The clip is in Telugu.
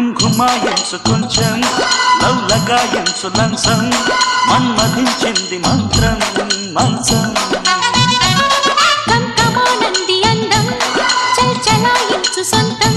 కుంకుమాయించు కొంచెం లవ్లగాయించు లంచం మన్మధించింది మంత్రం మంచం సొంతం.